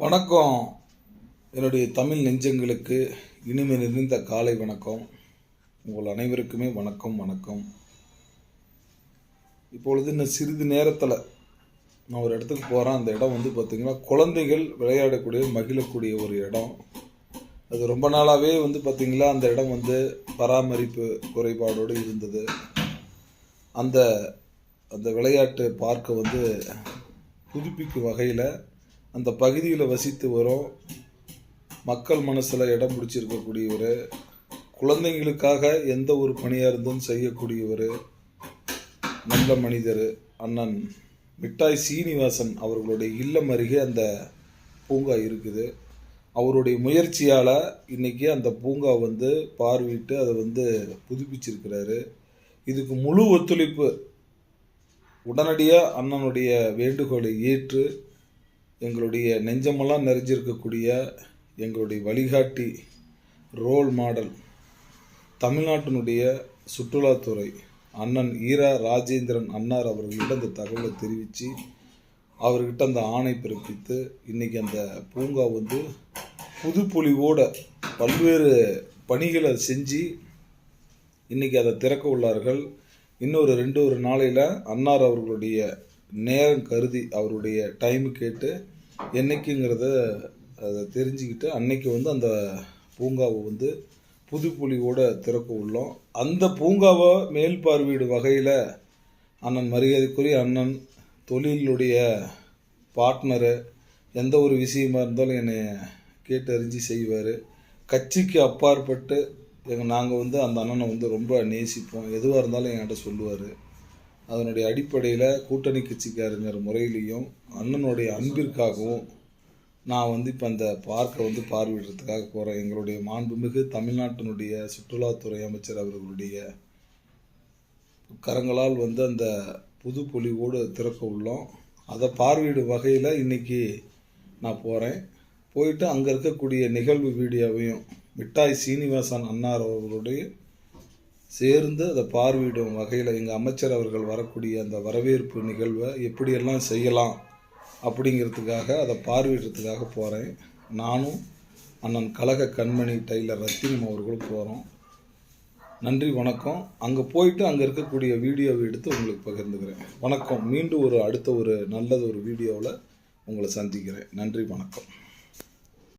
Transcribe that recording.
வணக்கம். என்னுடைய தமிழ் நெஞ்சங்களுக்கு இனிமை நிறைந்த காலை வணக்கம். உங்கள் அனைவருக்குமே வணக்கம் வணக்கம். இப்பொழுது இன்னும் சிறிது நேரத்தில் நான் ஒரு இடத்துக்கு போகிறேன் அந்த இடம் வந்து பார்த்திங்கன்னா குழந்தைகள் விளையாடக்கூடிய மகிழக்கூடிய ஒரு இடம். அது ரொம்ப நாளாகவே வந்து பார்த்திங்களா அந்த இடம் வந்து பராமரிப்பு குறைபாடோடு இருந்தது. அந்த அந்த விளையாட்டு பார்க்கை வந்து புதுப்பிக்கும் வகையில் அந்த பகுதியில் வசித்து வரும் மக்கள் மனசில் இடம் பிடிச்சிருக்கக்கூடியவர் குழந்தைங்களுக்காக எந்த ஒரு பணியாக இருந்தும் செய்யக்கூடியவர் நல்ல மனிதர் அண்ணன் மிட்டாய் சீனிவாசன் அவர்களுடைய இல்லம் அருகே அந்த பூங்கா இருக்குது. அவருடைய முயற்சியால் இன்றைக்கி அந்த பூங்கா வந்து பார்வையிட்டு அதை வந்து புதுப்பிச்சிருக்கிறாரு. இதுக்கு முழு ஒத்துழைப்பு உடனடியாக அண்ணனுடைய வேண்டுகோளை ஏற்று எங்களுடைய நெஞ்சமெல்லாம் நிறைஞ்சிருக்கக்கூடிய எங்களுடைய வழிகாட்டி ரோல் மாடல் தமிழ்நாட்டினுடைய சுற்றுலாத்துறை அண்ணன் ஈரா ராஜேந்திரன் அன்னார் அவர்களிடம் அந்த தகவலை தெரிவித்து அவர்கிட்ட அந்த ஆணை பிறப்பித்து இன்றைக்கி அந்த பூங்கா வந்து புதுப்பொலிவோட பல்வேறு பணிகளை செஞ்சு இன்றைக்கி அதை திறக்க உள்ளார்கள். இன்னொரு ரெண்டு ஒரு நாளையில் அன்னார் அவர்களுடைய நேரம் கருதி அவருடைய டைம் கேட்டு என்னைக்குங்கிறத அதை தெரிஞ்சுக்கிட்டு அன்னைக்கு வந்து அந்த பூங்காவை வந்து புதுப்புலியோடு திறக்க உள்ளோம். அந்த பூங்காவை மேல் பார்வையிடும் வகையில் அண்ணன் மரியாதைக்குரிய அண்ணன் தொழிலுடைய பார்ட்னரு எந்த ஒரு விஷயமா இருந்தாலும் என்னை கேட்டு அறிஞ்சு செய்வார். கட்சிக்கு அப்பாற்பட்டு எங்கள் நாங்கள் வந்து அந்த அண்ணனை வந்து ரொம்ப நேசிப்போம். எதுவாக இருந்தாலும் என்கிட்ட சொல்லுவார். அதனுடைய அடிப்படையில் கூட்டணி கட்சிக்காரங்கிற முறையிலையும் அண்ணனுடைய அன்பிற்காகவும் நான் வந்து இப்போ அந்த பார்க்கை வந்து பார்வையிடுறதுக்காக போகிறேன் எங்களுடைய மாண்புமிகு தமிழ்நாட்டினுடைய சுற்றுலாத்துறை அமைச்சர் அவர்களுடைய கரங்களால் வந்து அந்த புது பொலிவோடு திறக்க உள்ளோம். அதை பார்வையிடும் வகையில் இன்றைக்கி நான் போகிறேன் போயிட்டு அங்கே இருக்கக்கூடிய நிகழ்வு வீடியோவையும் மிட்டாய் சீனிவாசன் அன்னார் அவர்களுடைய சேர்ந்து அதை பார்வையிடும் வகையில் எங்கள் அமைச்சர் அவர்கள் வரக்கூடிய அந்த வரவேற்பு நிகழ்வை எப்படியெல்லாம் செய்யலாம் அப்படிங்கிறதுக்காக அதை பார்வையிடுறதுக்காக போகிறேன் நானும் அண்ணன் கழக கண்மணி டைலர் ரத்தினம் அவர்களும் போகிறோம் நன்றி வணக்கம். அங்கே போயிட்டு அங்கே இருக்கக்கூடிய வீடியோவை எடுத்து உங்களுக்கு பகிர்ந்துக்கிறேன். வணக்கம். மீண்டும் ஒரு அடுத்த ஒரு நல்லது ஒரு வீடியோவில் உங்களை சந்திக்கிறேன். நன்றி வணக்கம்.